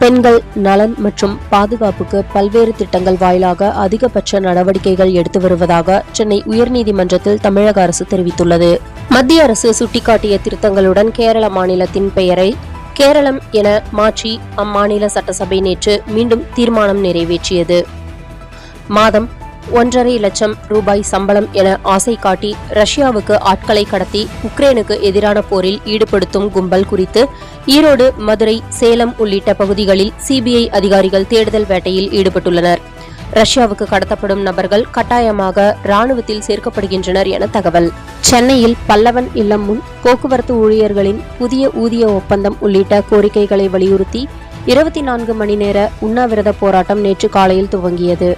பெண்கள் நலன் மற்றும் பாதுகாப்புக்கு பல்வேறு திட்டங்கள் வாயிலாக அதிகபட்ச நடவடிக்கைகள் எடுத்து வருவதாக சென்னை உயர்நீதிமன்றத்தில் தமிழக அரசு தெரிவித்துள்ளது. மத்திய அரசு சுட்டிக்காட்டிய திருத்தங்களுடன் கேரள மாநிலத்தின் பெயரை கேரளம் என மாற்றி அம்மாநில சட்டசபை நேற்று மீண்டும் தீர்மானம் நிறைவேற்றியது. மாதம் ஒன்றரை லட்சம் ரூபாய் சம்பளம் என ஆசை காட்டி ரஷ்யாவுக்கு ஆட்களை கடத்தி உக்ரைனுக்கு எதிரான போரில் ஈடுபடுத்தும் கும்பல் குறித்து ஈரோடு மதுரை சேலம் உள்ளிட்ட பகுதிகளில் சிபிஐ அதிகாரிகள் தேடுதல் வேட்டையில் ஈடுபட்டுள்ளனர். ரஷ்யாவுக்கு கடத்தப்படும் நபர்கள் கட்டாயமாக ராணுவத்தில் சேர்க்கப்படுகின்றனர் என தகவல். சென்னையில் பல்லவன் இல்லம் முன் போக்குவரத்து ஊழியர்களின் புதிய ஊதிய ஒப்பந்தம் உள்ளிட்ட கோரிக்கைகளை வலியுறுத்தி இருபத்தி நான்கு மணி நேர உண்ணாவிரத போராட்டம் நேற்று காலையில் துவங்கியது.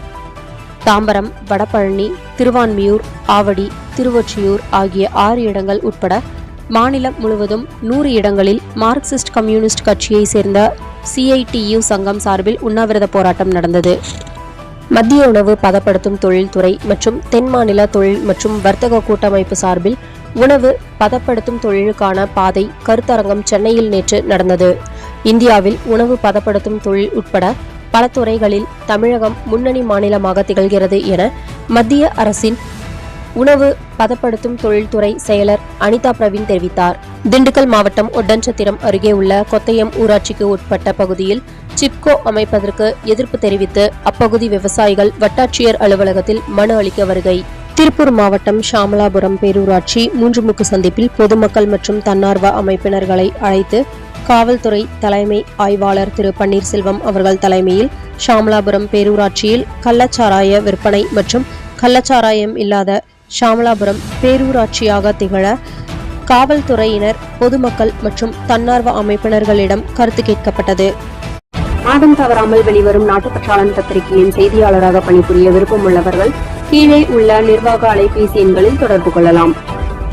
தாம்பரம் வடபழனி திருவான்மியூர் ஆவடி திருவொற்றியூர் ஆகிய ஆறு இடங்கள் உட்பட மாநிலம் முழுவதும் நூறு இடங்களில் மார்க்சிஸ்ட் கம்யூனிஸ்ட் கட்சியை சேர்ந்த சிஐடியு சங்கம் சார்பில் உண்ணாவிரத போராட்டம் நடந்தது. மத்திய உணவு பதப்படுத்தும் தொழில்துறை மற்றும் தென் மாநில தொழில் மற்றும் வர்த்தக கூட்டமைப்பு சார்பில் உணவு பதப்படுத்தும் தொழிலுக்கான பாதை கருத்தரங்கம் சென்னையில் நேற்று நடந்தது. இந்தியாவில் உணவு பதப்படுத்தும் தொழில் உட்பட பல துறைகளில் தமிழகம் முன்னணி மாநிலமாக திகழ்கிறது என மத்திய அரசின் உணவு பதப்படுத்தும் தொழில்துறை செயலர் அனிதா பிரவீன் தெரிவித்தார். திண்டுக்கல் மாவட்டம் ஒட்டன்சத்திரம் அருகே உள்ள கொத்தயம் ஊராட்சிக்கு உட்பட்ட பகுதியில் சிப்கோ அமைப்பதற்கு எதிர்ப்பு தெரிவித்து அப்பகுதி விவசாயிகள் வட்டாட்சியர் அலுவலகத்தில் மனு அளிக்க வருகை. திருப்பூர் மாவட்டம் ஷாமலாபுரம் பேரூராட்சி மூன்று முக்கு சந்திப்பில் பொதுமக்கள் மற்றும் தன்னார்வ அமைப்பினர்களை அழைத்து காவல்துறை தலைமை ஆய்வாளர் திரு பன்னீர்செல்வம் அவர்கள் தலைமையில் ஷாமலாபுரம் பேரூராட்சியில் கள்ளச்சாராய விற்பனை மற்றும் கள்ளச்சாராயம் இல்லாத ஷாமலாபுரம் பேரூராட்சியாக திகழ காவல்துறையினர் பொதுமக்கள் மற்றும் தன்னார்வ அமைப்பினர்களிடம் கருத்து கேட்கப்பட்டது. மாதம் தவறாமல் வெளிவரும் நாட்டுப்பற்றாளன் பத்திரிகையின் செய்தியாளராக பணிபுரிய விருப்பமுள்ளவர்கள் கீழே உள்ள நிர்வாக அலைபேசி எண்களில் தொடர்பு கொள்ளலாம்.